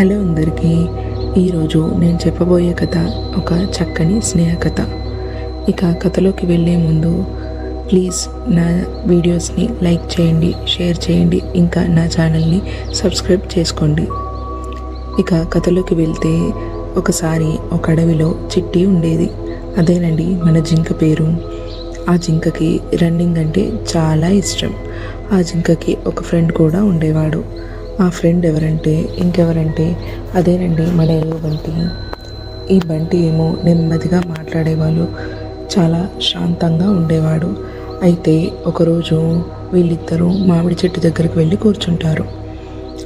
Hello అందరికీ. ఈరోజు నేను చెప్పబోయే కథ ఒక చక్కని స్నేహ కథ. ఇక కథలోకి వెళ్ళే ముందు ప్లీజ్ నా వీడియోస్ని లైక్ చేయండి షేర్ చేయండి ఇంకా నా ఛానల్ని సబ్స్క్రైబ్ చేసుకోండి. ఇక కథలోకి వెళ్తే ఒకసారి ఒక అడవిలో చిట్టి ఉండేది. అదేనండి మన జింక పేరు. ఆ జింకకి రన్నింగ్ అంటే చాలా ఇష్టం. ఆ జింకకి ఒక ఫ్రెండ్ కూడా ఉండేవాడు. ఆ ఫ్రెండ్ ఎవరంటే ఇంకెవరంటే అదేనండి మన ఎలుగు బంటి. ఈ బంటి ఏమో నెమ్మదిగా మాట్లాడేవాళ్ళు చాలా శాంతంగా ఉండేవాడు. అయితే ఒకరోజు వీళ్ళిద్దరూ మామిడి చెట్టు దగ్గరికి వెళ్ళి కూర్చుంటారు.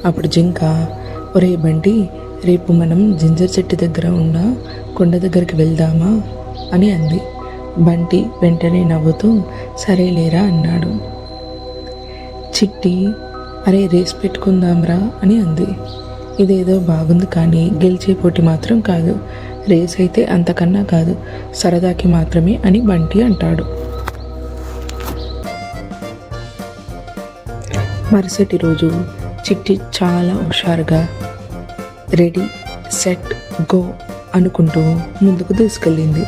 అప్పుడు జింక ఒరే బంటి రేపు మనం జింజర్ చెట్టు దగ్గర ఉన్న కొండ దగ్గరికి వెళ్దామా? అని అంది. బంటి వెంటనే నవ్వుతూ సరేలేరా అన్నాడు. చిట్టి అరే రేస్ పెట్టుకుందాంరా అని అంది. ఇదేదో బాగుంది కానీ గెలిచే పోటీ మాత్రం కాదు. రేస్ అయితే అంతకన్నా కాదు సరదాకి మాత్రమే అని బంటి అంటాడు. మరుసటి రోజు చిట్టి చాలా హుషారుగా రెడీ సెట్ గో అనుకుంటూ ముందుకు దూసుకెళ్ళింది.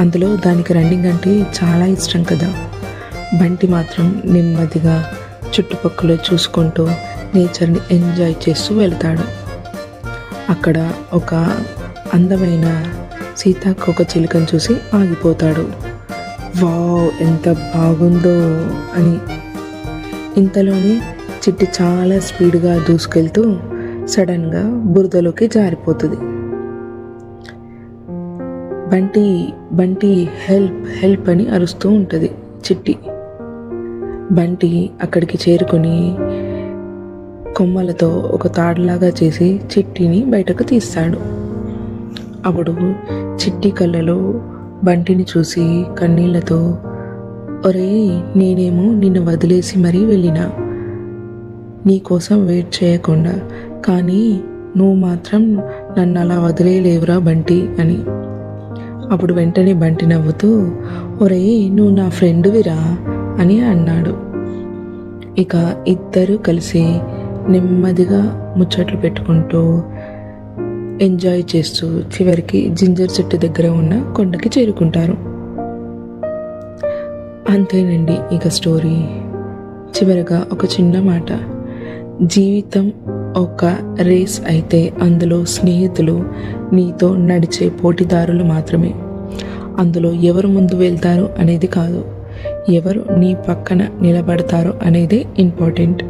అందులో దానికి రన్నింగ్ అంటే చాలా ఇష్టం కదా. బంటి మాత్రం నెమ్మదిగా చుట్టుపక్కల చూసుకుంటూ నేచర్ని ఎంజాయ్ చేస్తూ వెళ్తాడు. అక్కడ ఒక అందమైన సీతాకోక చిలుకను చూసి ఆగిపోతాడు. వావ్ ఎంత బాగుందో అని. ఇంతలోనే చిట్టి చాలా స్పీడ్గా దూసుకెళ్తూ సడన్గా బురదలోకి జారిపోతుంది. బంటి బంటి హెల్ప్ హెల్ప్ అని అరుస్తూ ఉంటుంది చిట్టి. బంటి అక్కడికి చేరుకొని కొమ్మలతో ఒక తాడులాగా చేసి చిట్టిని బయటకు తీస్తాడు. అప్పుడు చిట్టి కళ్ళలో బంటిని చూసి కన్నీళ్ళతో ఒరే నేనేమో నిన్ను వదిలేసి మరీ వెళ్ళినా. నీకోసం వెయిట్ చేయకుండా. కానీ నువ్వు మాత్రం నన్ను అలా వదిలేయలేవురా బంటి అని. అప్పుడు వెంటనే బంటి నవ్వుతూ ఒరే నువ్వు నా ఫ్రెండ్విరా అని అన్నాడు. ఇక ఇద్దరు కలిసి నెమ్మదిగా ముచ్చట్లు పెట్టుకుంటూ ఎంజాయ్ చేస్తూ చివరికి జింజర్ చెట్టు దగ్గర ఉన్న కొండకి చేరుకుంటారు. అంతేనండి ఇక స్టోరీ. చివరగా ఒక చిన్న మాట. జీవితం ఒక రేస్ అయితే అందులో స్నేహితులు నీతో నడిచే పోటీదారులు మాత్రమే. అందులో ఎవరు ముందు వెళ్తారు అనేది కాదు. ఎవరు నీ పక్కన నిలబడతారో అనేదే ఇంపార్టెంట్.